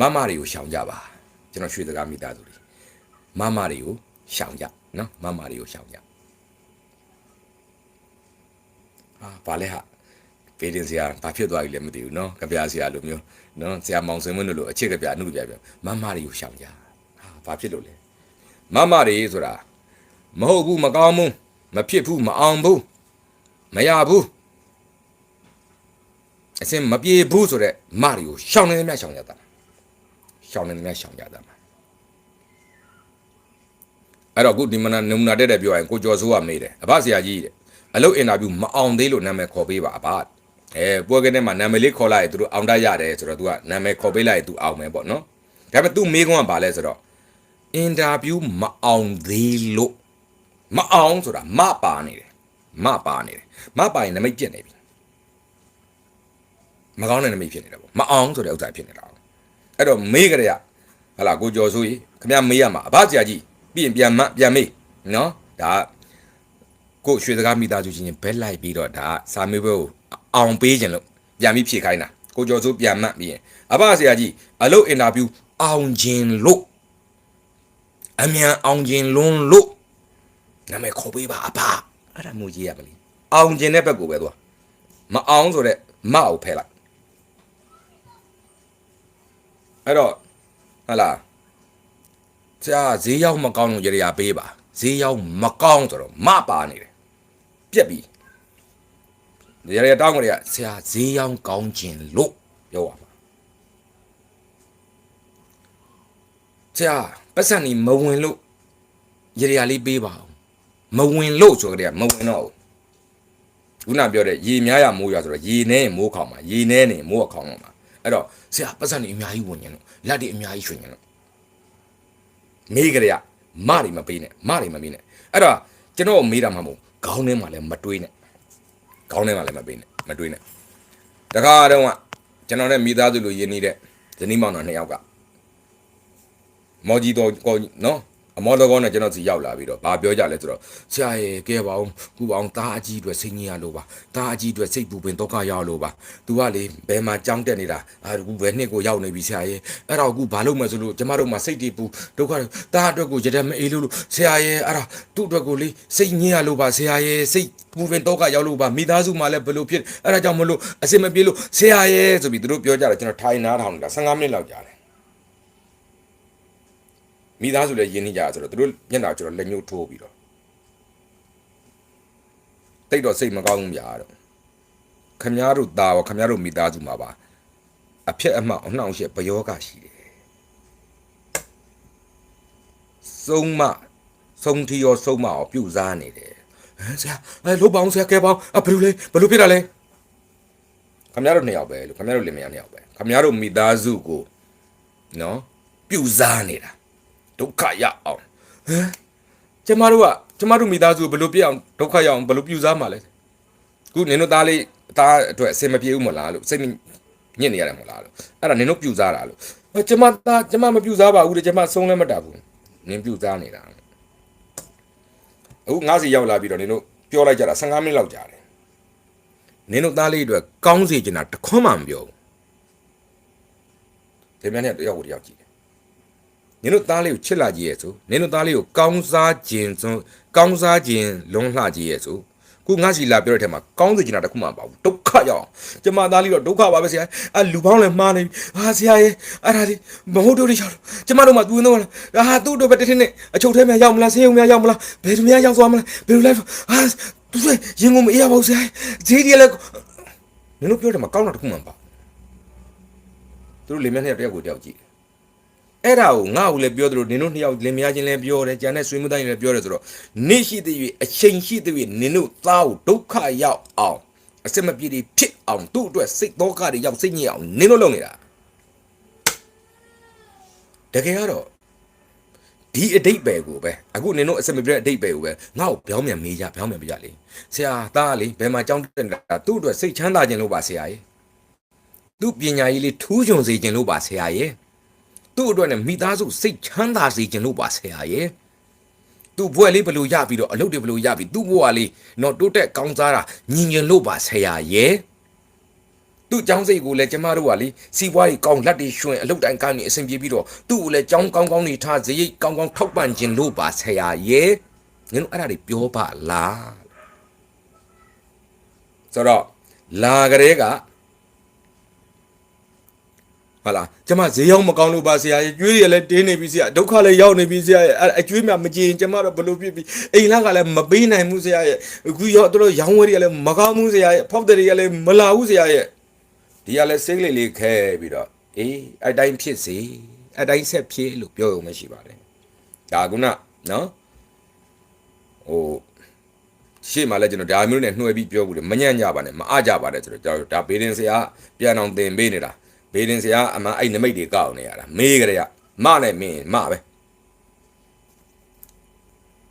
မမတွေကိုရှောင်ကြပါကျွန်တော်ရွှေစကားမိသားစုတွေမမတွေကိုရှောင်ကြနော်မမတွေကိုရှောင်ကြဟာဘာလဲဟာဖေးတင်စရာဘာဖြစ်သွားပြီလဲမသိဘူးနော်ကြပြစရာလိုမျိုးနော်ဆရာမောင်စင်မွန်းတို့လိုအချစ်ကြပြအမှုကြပြပြမမတွေကိုရှောင်ကြဟာဘာဖြစ်လို့လဲမမတွေဆိုတာမဟုတ်ဘူးမကောင်းဘူးမဖြစ်ဘူးမအောင်ဘူးမရဘူးအစင်မပြေဘူးဆိုတော့မတွေကိုရှောင်နေတယ်မြရှောင်ကြတာ ရှောင်နေတယ်မြရှောင်ကြတာမှာအဲ့တော့ခုဒီမနာနမူနာတက်တက်ပြောရင်ကိုကျော်စိုးကမေးတယ်အဘဆရာကြီးတဲ့အလုပ်အင်တာဗျူးမအောင်သေးလို့နာမည်ခေါ်ပေးပါအဘအဲပွဲကနဲ့မှာနာမည်လေးခေါ်လိုက်ရင်သူတို့အောင်တတ်ရတယ်ဆိုတော့ तू ကနာမည်ခေါ်ပေးလိုက်ရင် तू အောင်မယ်ပေါ့နော်ဒါပေမဲ့ तू မေးခွန်းကဘာလဲဆိုတော့အင်တာဗျူးမအောင်သေးလို့မအောင်ဆိုတာမပါနေတယ်မပါနေတယ်မပါရင်နမိတ်ပြက်နေပြီ မကောင်းတဲ့နမိတ်ဖြစ်နေတာပေါ့မအောင်ဆိုတဲ့ဥစ္စာဖြစ်နေတာပေါ့ အဲ့တော့မေးကြရဟလာကိုကျော်စိုးကြီးခမရမေးရမှာအဘဆရာကြီးပြီးရင်ပြန်မပြန်မေးနော်ဒါကိုရွှေစကားမိသားစုချင်းဘက်လိုက်ပြီးတော့ဒါစာမေးပွဲကိုအောင်ပေးခြင်းလို့ပြန်ပြီးဖြေခိုင်းတာကိုကျော်စိုးပြန်မှတ်ပြီးရင်အဘဆရာကြီးအလုပ်အင်တာဗျူးအောင်ခြင်းလို့အမြန်အောင်ခြင်းလွန်းလို့နာမည်ခေါ်ပေးပါအဘအဲ့ဒါမျိုးရေးရမလဲအောင်ခြင်းတဲ့ဘက်ကိုပဲသွားမအောင်ဆိုတဲ့မအောင်ဖဲလိုက် အဲ့တော့ဟလာဆရာဈေးရောက်မကောင်းလို့ရရပေးပါဈေးရောက်မကောင်းဆိုတော့မပါနေတယ်ပြက်ပြီရရတောင်းကြရဆရာဈေးရောက်ကောင်းခြင်းလို့ပြောပါမှာဆရာပတ်စံนี่မဝင်လို့ရရလေးပေးပါအောင်မဝင်လို့ဆိုကြရမဝင်တော့ဘူးခုနပြောတဲ့ရေများရမိုးရဆိုတော့ရေနေရင်မိုးခေါင်မှာရေနေနေမိုးအခေါင်မှာ အဲ့တော့ဆရာပတ်စံนี่အများကြီးဝင်ရင်လို့လက်တွေအများကြီးရွှင်ရင်လို့မေးကြရမတွေမပေးနဲ့မတွေမပေးနဲ့အဲ့တော့ကျွန်တော်မေးတာမှမဟုတ်ခေါင်းထဲမှာလည်းမတွေးနဲ့ခေါင်းထဲမှာလည်းမပေးနဲ့မတွေးနဲ့တခါတော့ကကျွန်တော်နဲ့မိသားစုလိုရင်းနေတဲ့ဇနီးမောင်နှံနှစ်ယောက်ကမော်ကြီးတော့ကောနော် အမောတော်ကောနဲ့ကျွန်တော်စီရောက်လာပြီးတော့ဘာပြောကြလဲဆိုတော့ဆရာရေကဲပါအောင်ခုပါအောင်တားအကြီးအတွက်စိတ်ညစ်ရလို့ပါတားအကြီးအတွက်စိတ်ပူပင်ဒုက္ခရောက်လို့ပါသူကလေဘယ်မှာကြောင်းတက်နေတာအခုဘယ်နှစ်ကိုရောက်နေပြီဆရာရေအဲ့တော့အခုဘာလုပ်မှဆိုလို့ကျမတို့မှာစိတ်တည်ပူဒုက္ခတားအတွက်ကိုရတဲ့မအေးလို့လို့ဆရာရေအဲ့ဒါသူ့အတွက်ကိုလေစိတ်ညစ်ရလို့ပါဆရာရေစိတ်ပူပင်ဒုက္ခရောက်လို့ပါမိသားစုမှာလည်းဘယ်လိုဖြစ်အဲ့ဒါကြောင့်မလို့အစင်မပြေလို့ဆရာရေဆိုပြီးသူတို့ပြောကြတယ်ကျွန်တော်ထိုင်နားထောင်နေတာ15မိနစ်လောက်ကြာတယ် မိသားစုလည်းယဉ်နေကြဆိုတော့သူတို့မျက်နှာကျွန်တော်လက်ညှိုးထိုးပြီးတော့တိတ်တော့စိတ်မကောင်းဘူးဗျာတော့ခမည်းတော်သားရောခမည်းတော်မိသားစုမှာပါအဖြစ်အမှောက်အနှောင့်အယှက်ဘယောဂရှိတယ်စုံမဆုံးထီရောစုံမအောင်ပြုတ်စားနေတယ်ဟမ်ဆရာအဲလို့ပေါင်းဆရာကဲပေါင်းအဘယ်လိုလဲဘယ်လိုဖြစ်တာလဲခမည်းတော်နှစ်ယောက်ပဲလို့ခမည်းတော်လင်မယားနှစ်ယောက်ပဲခမည်းတော်မိသားစုကိုနော်ပြုတ်စားနေတာ ဒုက္ခရအောင်ဟမ်ကျမတို့ကကျမတို့မိသားစုဘယ်လိုပြည့်အောင်ဒုက္ခရအောင်ဘယ်လိုပြူစားမှာလဲခုနင်တို့သားလေးသားအတွက်အစင်မပြေဘူးမလားလို့စိတ်ညစ်နေရတယ်မလားလို့အဲ့ဒါနင်တို့ပြူစားတာလို့ဟောကျမသားကျမမပြူစားပါဘူးတဲ့ကျမဆုံးလည်းမတတ်ဘူးနင်ပြူစားနေတာအခုငါးစီရောက်လာပြီးတော့နင်တို့ပြောလိုက်ကြတာ15မိနစ်လောက်ကြာတယ်နင်တို့သားလေးအတွက်ကောင်းစေချင်တာတခွန်းမှမပြောဘူးဒီမြန်နဲ့တယောက်ကိုတယောက်ကြည့် နင်တို့သားလေးကိုချစ်လာကြည့်ရဲ့ဆိုနင်တို့သားလေးကိုကောင်းစားခြင်းစွန်းကောင်းစားခြင်းလွန်လှကြည့်ရဲ့ဆိုခုငါစီလာပြောတဲ့ထဲမှာကောင်းစေချင်တာတခုမှမပါဘူးဒုက္ခရောက်အောင်ကျမသားလေးတော့ဒုက္ခပါပဲဆရာအလူပေါင်းလည်းမှားနေပြီဟာဆရာရဲ့အဲ့ဒါလေးမဟုတ်တော့ရောက်ကျမတို့မှသူ့တော့လားဟာသူ့တော့ပဲတစ်ထင်းနဲ့အချုပ်ထဲမှာရောက်မလားဆေးရုံမှာရောက်မလားဘယ်သူများရောက်သွားမလဲဘယ်လိုလဲဟာသူဆိုရင်ကုန်မအေးရပါဘူးဆရာဈေးကြီးလည်းနင်တို့ပြောတယ်မှာကောင်းတာတခုမှမပါသူတို့လေမျက်နှာတယောက်ကိုတယောက်ကြည့် အဲ့ဒါကိုငါ့ကိုလည်းပြောသလိုနင်တို့နှစ်ယောက်လင်မယားချင်းလည်းပြောတယ်ကြံတဲ့ဆွေးမတိုင်းလည်းပြောတယ်ဆိုတော့နေရှိတဲ့၍အချိန်ရှိတဲ့၍နင်တို့သားကိုဒုက္ခရောက်အောင်အစမပြေတွေဖြစ်အောင်သူ့အတွက်စိတ်သောကတွေရောက်စိတ်ညစ်အောင်နင်တို့လုပ်နေတာတကယ်ကတော့ဒီအတိတ်ပဲကိုပဲအခုနင်တို့အစမပြေတဲ့အတိတ်ပဲကိုပဲငါ့ကိုပြောင်းမြန်မေးကြပြောင်းမြန်ပြကြလေဆရာသားလေဘယ်မှာကြောင်းတက်နေတာသူ့အတွက်စိတ်ချမ်းသာခြင်းလို့ပါဆရာရေသူ့ပညာရေးလေးထူးချွန်စေခြင်းလို့ပါဆရာရေ သူ့အတွက်နဲ့မိသားစုစိတ်ချမ်းသာစေခြင်းလို့ပါဆရာရဲ့သူ့ဘွဲလေးဘယ်လိုရပြီးတော့အလုပ်တွေဘယ်လိုရပြီးသူ့ဘွားလေးတော့တိုးတက်ကောင်းစားတာညီညွတ်လို့ပါဆရာရဲ့တသူ့ចောင်းစိတ်ကိုလည်းကျမတို့ကလေစီးပွားရေးကောင်းလက်တွေရွှင်အလုတ်တိုင်းကောင်းနေအဆင်ပြေပြီးတော့သူ့ကိုလည်းចောင်းကောင်းကောင်းနေထားဇရိတ်ကောင်းကောင်းထောက်ပံ့ခြင်းလို့ပါဆရာရဲ့ငင်းတို့အဲ့ဒါတွေပြောပါလားဆိုတော့လာကလေးက ဟာလာကျမဈေးရောက်မကောင်းလို့ပါဆရာရဲ့ကျွေးရလည်းတင်းနေပြီဆရာဒုက္ခလည်းရောက်နေပြီဆရာရဲ့အဲ့အကျွေးမြမကြည့်ရင်ကျမတော့ဘယ်လိုဖြစ်ပြီအိမ်လာကလည်းမပေးနိုင်ဘူးဆရာရဲ့အခုရောက်တော့ရောင်းဝယ်တွေကလည်းမကောင်းဘူးဆရာရဲ့ဖောက်တယ်တွေကလည်းမလာဘူးဆရာရဲ့ဒီကလည်းစိတ်လေးလေးခဲပြီးတော့အေးအတိုင်းဖြစ်စေအတိုင်းဆက်ဖြစ်လို့ပြောရုံမရှိပါနဲ့ဒါကုနနော်ဟိုရှေ့မှာလည်းကျွန်တော်ဒါမျိုးနဲ့နှွှဲပြီးပြောဘူးလေမညံ့ကြပါနဲ့မအားကြပါနဲ့ဆိုတော့ကျွန်တော်ဒါဘေးရင်ဆရာပြန်အောင်သင်ပေးနေတာ ဘေးရင်ဆရာအမှန်အဲ့နမိတ်တွေကောက်နေရတာမေးကြရမနဲ့မင်းမပဲ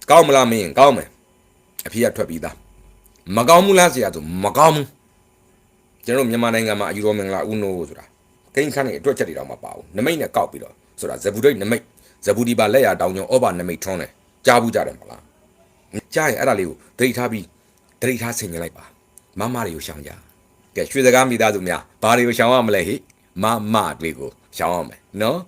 ကောင်းမလားမင်းကောင်းမယ်အဖေကထွက်ပြီးသားမကောင်းဘူးလားဆရာဆိုမကောင်းဘူးကျွန်တော်တို့မြန်မာနိုင်ငံမှာအယူတော်မင်္ဂလာဥနိုးဆိုတာကိန်းခန်းနေအတွက်ချက်တွေတော့မပါဘူးနမိတ်နဲ့ကောက်ပြီးတော့ဆိုတာဇဘူဒိတ်နမိတ်ဇဘူဒီပါလက်ရတောင်ညောဩဘာနမိတ်ထွန်းတယ်ကြားဘူးကြတယ်မလားကြားရင်အဲ့ဒါလေးကိုဒိတ်ထားပြီးဒိတ်ထားဆင်ញလိုက်ပါမမတွေကိုရှောင်ကြကဲရွှေစကားမိသားစုများဘာတွေကိုရှောင်ရမလဲဟိ မမတွေကိုရှောင်ရမယ်နော်